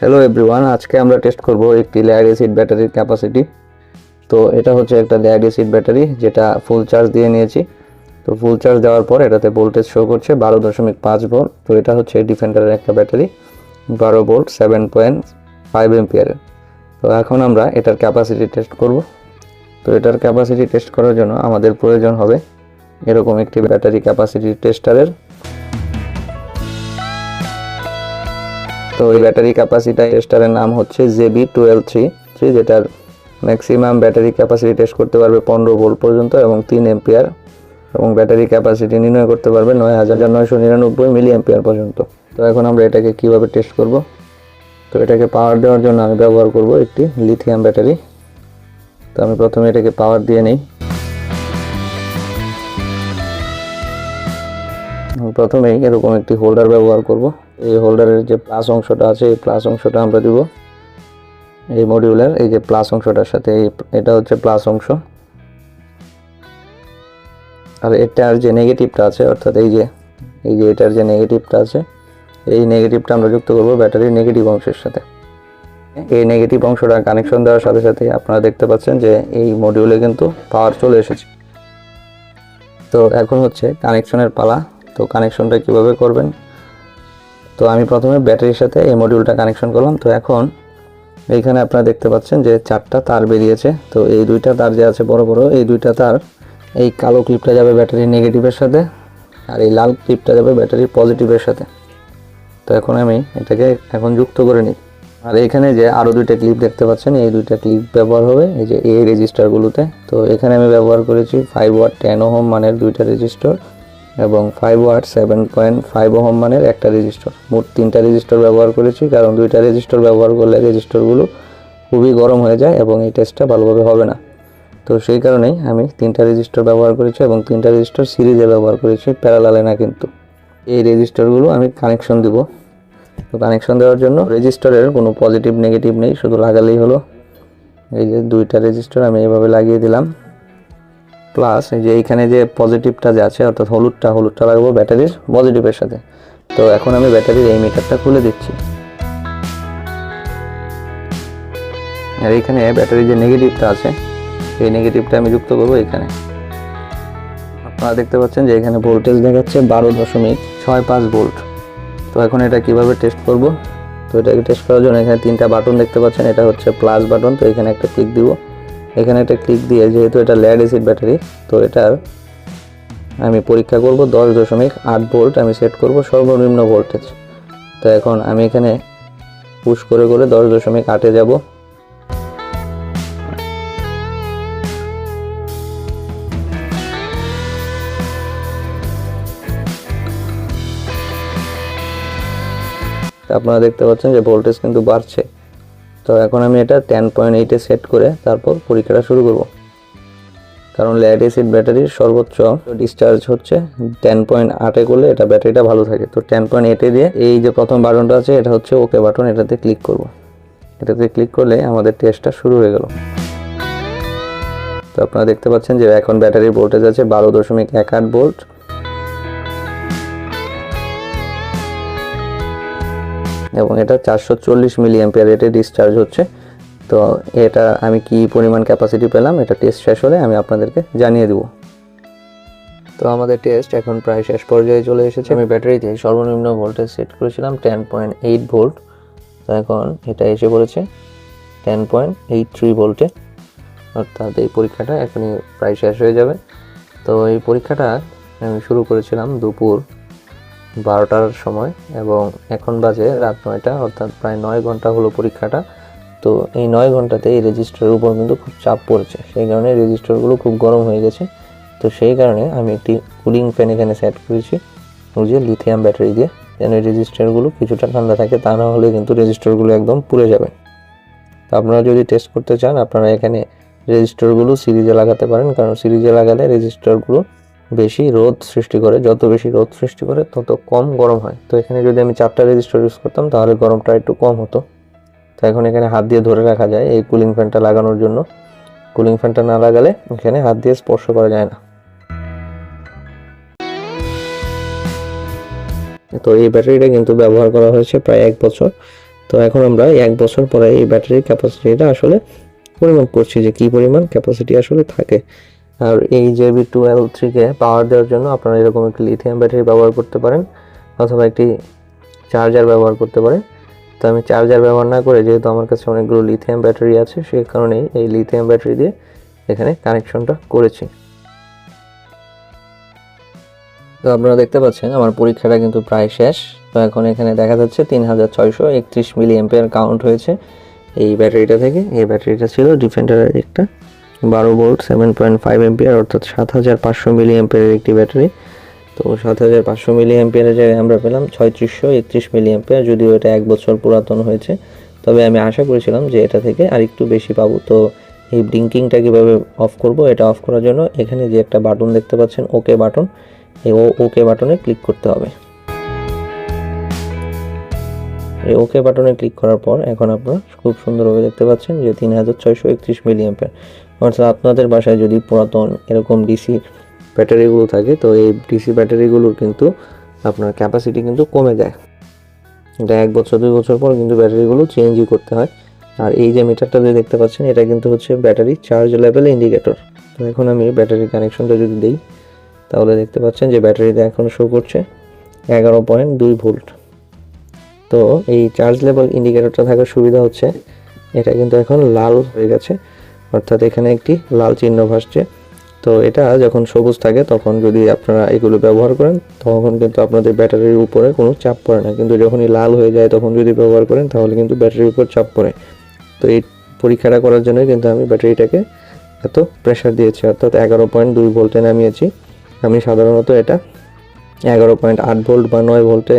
Hello everyone আজকে আমরা test করব একটি লেয়ার এসিড ব্যাটারির ক্যাপাসিটি তো এটা হচ্ছে একটা লেয়ার এসিড ব্যাটারি যেটা ফুল চার্জ দিয়ে নিয়েছি। তো ফুল চার্জ দেওয়ার পর এটাতে ভোল্টেজ শো করছে বারো দশমিক পাঁচ ভোল্ট তো এটা হচ্ছে ডিফেন্ডারের একটা ব্যাটারি বারো ভোল্ট সেভেন পয়েন্ট ফাইভ এমপিয়ারের তো এখন আমরা এটার ক্যাপাসিটি টেস্ট করব। তো এটার ক্যাপাসিটি টেস্ট করার জন্য আমাদের প্রয়োজন হবে এরকম একটি ব্যাটারি ক্যাপাসিটি টেস্টারের তো এই ব্যাটারি ক্যাপাসিটি টেস্টারের নাম হচ্ছে জেবি টুয়েলভ থ্রি থ্রি, যেটার ম্যাক্সিমাম ব্যাটারি ক্যাপাসিটি টেস্ট করতে পারবে পনেরো ভোল্ট পর্যন্ত এবং তিন এম্পিয়ার এবং ব্যাটারি ক্যাপাসিটি নির্ণয় করতে পারবে নয় হাজার নয়শো নিরানব্বই মিলি এম্পিয়ার পর্যন্ত। তো এখন আমরা এটাকে কীভাবে টেস্ট করব? তো এটাকে পাওয়ার দেওয়ার জন্য আমি ব্যবহার করব একটি লিথিয়াম ব্যাটারি। তো আমি প্রথমে এটাকে পাওয়ার দিয়ে নিই। প্রথমেই এরকম একটি হোল্ডার ব্যবহার করব। এই হোল্ডারের যে প্লাস অংশটা আছে, এই প্লাস অংশটা আমরা দিব। এই মডিউলের এই যে প্লাস অংশটার সাথে এই, এটা হচ্ছে প্লাস অংশ। আর এটার যে নেগেটিভটা আছে, অর্থাৎ এই যে এই যে এটার যে নেগেটিভটা আছে, এই নেগেটিভটা আমরা যুক্ত করব ব্যাটারির নেগেটিভ অংশের সাথে। এই নেগেটিভ অংশটা কানেকশন দেওয়ার সাথে সাথে আপনারা দেখতে পাচ্ছেন যে এই মডিউলে কিন্তু পাওয়ার চলে এসেছে। তো এখন হচ্ছে কানেকশনের পালা। তো কানেকশনটা কীভাবে করবেন? তো আমি প্রথমে ব্যাটারির সাথে এই মডিউলটা কানেকশন করলাম। তো এখন এইখানে আপনারা দেখতে পাচ্ছেন যে চারটা তার বেরিয়েছে। তো এই দুইটা তার যে আছে বড় বড়, এই দুইটা তার এই কালো ক্লিপটা যাবে ব্যাটারির নেগেটিভের সাথে আর এই লাল ক্লিপটা যাবে ব্যাটারির পজিটিভের সাথে। তো এখন আমি এটাকে এখন যুক্ত করে নিই। আর এখানে যে আরও দুইটা ক্লিপ দেখতে পাচ্ছেন, এই দুইটা ক্লিপ ব্যবহার হবে এই যে এই রেজিস্টারগুলোতে তো এখানে আমি ব্যবহার করেছি ফাইভ ওয়াট টেন ওহম মানের দুইটা রেজিস্টার এবং five watt seven point five ohm মানের একটা রেজিস্টর মোট তিনটা রেজিস্টার ব্যবহার করেছি, কারণ দুইটা রেজিস্টার ব্যবহার করলে রেজিস্টারগুলো খুবই গরম হয়ে যায় এবং এই টেস্টটা ভালোভাবে হবে না। তো সেই কারণেই আমি তিনটা রেজিস্টার ব্যবহার করেছি এবং তিনটা রেজিস্টার সিরিজে ব্যবহার করেছি প্যারালালে না কিন্তু। এই রেজিস্টারগুলো আমি কানেকশন দিব। তো কানেকশন দেওয়ার জন্য রেজিস্টারের কোনো পজিটিভ নেগেটিভ নেই, শুধু লাগালেই হলো। এই যে দুইটা রেজিস্টার আমি এভাবে লাগিয়ে দিলাম। প্লাস এই যে এইখানে যে পজিটিভটা যে আছে, অর্থাৎ হলুদটা হলুদটা লাগাবো ব্যাটারির পজিটিভের সাথে। তো এখন আমি ব্যাটারির এই মিটারটা খুলে দিচ্ছি। আর এইখানে ব্যাটারির যে নেগেটিভটা আছে, এই নেগেটিভটা আমি যুক্ত করব এখানে আপনারা দেখতে পাচ্ছেন যে এখানে ভোল্টেজ দেখাচ্ছে বারো দশমিক ছয় পাঁচ ভোল্ট তো এখন এটা কীভাবে টেস্ট করব? তো এটাকে টেস্ট করার জন্য এখানে তিনটা বাটন দেখতে পাচ্ছেন, এটা হচ্ছে প্লাস বাটন তো এখানে একটা ক্লিক দিব। এখানে একটা ক্লিক দিয়ে যেহেতু এটা ল্যাড এসিড ব্যাটারি তো এটার আমি পরীক্ষা করব দশ দশমিক আট ভোল্ট আমি সেট করব সর্বনিম্ন ভোল্টেজ তো এখন আমি এখানে পুশ করে করে দশ দশমিক আটে যাব। আপনারা দেখতে পাচ্ছেন যে ভোল্টেজ কিন্তু বাড়ছে। তো এখন আমি এটা টেন পয়েন্ট এইটে সেট করে তারপর পরীক্ষাটা শুরু করব। কারণ ল্যাড এসিড ব্যাটারির সর্বোচ্চ ডিসচার্জ হচ্ছে টেন পয়েন্ট আটে করলে এটা ব্যাটারিটা ভালো থাকে। তো টেন পয়েন্ট এইটে দিয়ে এই যে প্রথম বাটনটা আছে, এটা হচ্ছে ওকে বাটন এটাতে ক্লিক করব। এটাতে ক্লিক করলে আমাদের টেস্টটা শুরু হয়ে গেল। তো আপনারা দেখতে পাচ্ছেন যে এখন ব্যাটারির ভোল্টেজ আছে বারো দশমিক এক আট ভোল্ট এবং এটা চারশো চল্লিশ মিলি অ্যাম্পিয়ার রেটে ডিসচার্জ হচ্ছে। তো এটা আমি কি পরিমাণ ক্যাপাসিটি পেলাম? এটা টেস্ট শেষ হলে আমি আপনাদেরকে জানিয়ে দেবো। তো আমাদের টেস্ট এখন প্রায় শেষ পর্যায়ে চলে এসেছে। আমি ব্যাটারিতে সর্বনিম্ন ভোল্টেজ সেট করেছিলাম টেন পয়েন্ট এইট ভোল্ট তো এখন এটা এসে পড়েছে টেন পয়েন্ট এইট থ্রি ভোল্টে অর্থাৎ এই পরীক্ষাটা এখনই প্রায় শেষ হয়ে যাবে। তো এই পরীক্ষাটা আমি শুরু করেছিলাম দুপুর বারোটার সময় এবং এখন বাজে রাত নয়টা, অর্থাৎ প্রায় নয় ঘণ্টা হলো পরীক্ষাটা। তো এই নয় ঘন্টাতে এই রেজিস্টারের উপর কিন্তু খুব চাপ পড়েছে। সেই কারণে রেজিস্টারগুলো খুব গরম হয়ে গেছে। তো সেই কারণে আমি একটি কুলিং ফ্যান এখানে সেট করেছি। ওই যে লিথিয়াম ব্যাটারি দিয়ে। যেন রেজিস্টারগুলো কিছুটা ঠান্ডা থাকে, তা না হলে কিন্তু রেজিস্টারগুলো একদম পুড়ে যাবে। তো আপনারা যদি টেস্ট করতে চান, আপনারা এখানে রেজিস্টারগুলো সিরিজে লাগাতে পারেন। কারণ সিরিজে লাগালে রেজিস্টারগুলো বেশি রোদ সৃষ্টি করে, যত বেশি রোদ সৃষ্টি করে, তত কম গরম হয়। তো এখানে যদি আমি চারটা রেজিস্টার ইউজ করতাম, তাহলে গরমটা একটু কম হতো। তো এখন এখানে হাত দিয়ে ধরে রাখা যায় এই কুলিং ফ্যানটা লাগানোর জন্য। কুলিং ফ্যানটা না লাগালে এখানে হাত দিয়ে স্পর্শ করা যায় না। তো এই ব্যাটারিটা কিন্তু ব্যবহার করা হয়েছে প্রায় এক বছর। তো এখন আমরা এক বছর পরে এই ব্যাটারির ক্যাপাসিটিটা আসলে পরিমাপ করছি যে কি পরিমাণ ক্যাপাসিটি আসলে থাকে। আর এই জেবি টুয়েলভ থ্রিকে পাওয়ার দেওয়ার জন্য আপনারা এরকম একটি লিথিয়াম ব্যাটারি ব্যবহার করতে পারেন অথবা একটি চার্জার ব্যবহার করতে পারেন। তো আমি চার্জার ব্যবহার না করে যেহেতু আমার কাছে অনেকগুলো লিথিয়াম ব্যাটারি আছে সেই কারণেই এই লিথিয়াম ব্যাটারি দিয়ে এখানে কানেকশনটা করেছি। তো আপনারা দেখতে পাচ্ছেন আমার পরীক্ষাটা কিন্তু প্রায় শেষ। তো এখন এখানে দেখা যাচ্ছে তিন হাজার ছয়শো একত্রিশ মিলি এম্পিয়ার কাউন্ট হয়েছে এই ব্যাটারিটা থেকে। এই ব্যাটারিটা ছিল ডিফেন্ডারের একটা বারো volt seven point five ampere অর্থাৎ সাত হাজার পাঁচশো মিলি এম্পিয়ারের একটি ব্যাটারি। তো সাত হাজার পাঁচশো মিলি এম্পিয়ারের জায়গায় আমরা পেলাম ছয়ত্রিশশো একত্রিশ মিলি এম্পিয়ার যদিও এটা এক বছর পুরাতন হয়েছে। তবে আমি আশা করেছিলাম যে এটা থেকে আরেকটু বেশি পাবো। তো এই ব্লিঙ্কিংটা কীভাবে অফ করব, এটা অফ করার জন্য এখানে যে একটা বাটন দেখতে পাচ্ছেন ওকে বাটন এই ওকে বাটনে ক্লিক করতে হবে। এই ওকে বাটনে ক্লিক করার পর এখন আপনারা খুব সুন্দরভাবে দেখতে পাচ্ছেন যে তিন হাজার ছয়শো একত্রিশ মিলি অ্যাম্পিয়ার অর্থাৎ আপনাদের বাসায় যদি পুরাতন এরকম ডিসি ব্যাটারিগুলো থাকে, তো এই ডিসি ব্যাটারিগুলোর কিন্তু আপনার ক্যাপাসিটি কিন্তু কমে যায়। এটা এক বছর, দুই বছর পর কিন্তু ব্যাটারিগুলো চেঞ্জই করতে হয়। আর এই যে মিটারটা যে দেখতে পাচ্ছেন, এটা কিন্তু হচ্ছে ব্যাটারি চার্জ লেভেল ইন্ডিকেটর তো এখন আমি ব্যাটারি কানেকশনটা যদি দিই, তাহলে দেখতে পাচ্ছেন যে ব্যাটারিতে এখন শো করছে এগারো পয়েন্ট দুই ভোল্ট তো এই চার্জ লেভেল ইন্ডিকেটরটা থাকার সুবিধা হচ্ছে, এটা কিন্তু এখন লাল হয়ে গেছে। অর্থাৎ এখানে একটি লাল চিহ্ন ভাসছে। তো এটা যখন সবুজ থাকে, তখন যদি আপনারা এগুলো ব্যবহার করেন, তখন কিন্তু আপনাদের ব্যাটারির উপরে কোনো চাপ পড়ে না। কিন্তু যখনই লাল হয়ে যায়, তখন যদি ব্যবহার করেন, তাহলে কিন্তু ব্যাটারির উপর চাপ পড়ে। তো এই পরীক্ষাটা করার জন্য কিন্তু আমি ব্যাটারিটাকে এত প্রেশার দিয়েছি। অর্থাৎ এগারো পয়েন্ট দুই ভোল্টে নামিয়েছি। আমি সাধারণত এটা এগারো পয়েন্ট আট ভোল্ট বা নয় ভোল্টে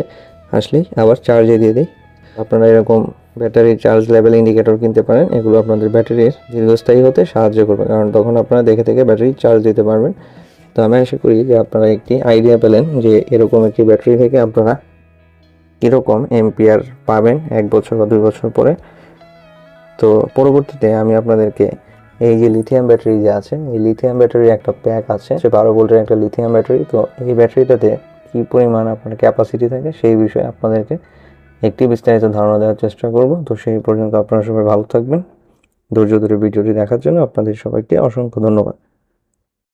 আসলেই আবার চার্জে দিয়ে দিই। আপনারা এরকম ব্যাটারি চার্জ লেভেল ইন্ডিকেটর কিনতে পারেন, এগুলো আপনাদের ব্যাটারির দীর্ঘস্থায়ী হতে সাহায্য করবে। কারণ তখন আপনারা দেখে থেকে ব্যাটারি চার্জ দিতে পারবেন। তো আমি আশা করি যে আপনারা একটি আইডিয়া পেলেন যে এরকম একটি ব্যাটারি থেকে আপনারা কীরকম এম্পিয়ার পাবেন এক বছর বা দুই বছর পরে। তো পরবর্তীতে আমি আপনাদেরকে এই যে লিথিয়াম ব্যাটারি যে আছে, এই লিথিয়াম ব্যাটারির একটা প্যাক আছে, সে বারো ভোল্টের একটা লিথিয়াম ব্যাটারি তো এই ব্যাটারিটাতে কী পরিমাণ আপনার ক্যাপাসিটি থাকে, সেই বিষয়ে আপনাদেরকে একটি বিস্তারিত ধারণা দেওয়ার চেষ্টা করব। তো সেই পর্যন্ত আপনারা সবাই ভালো থাকবেন। ধৈর্য ধরে ভিডিওটি দেখার জন্য আপনাদের সবাইকে অসংখ্য ধন্যবাদ।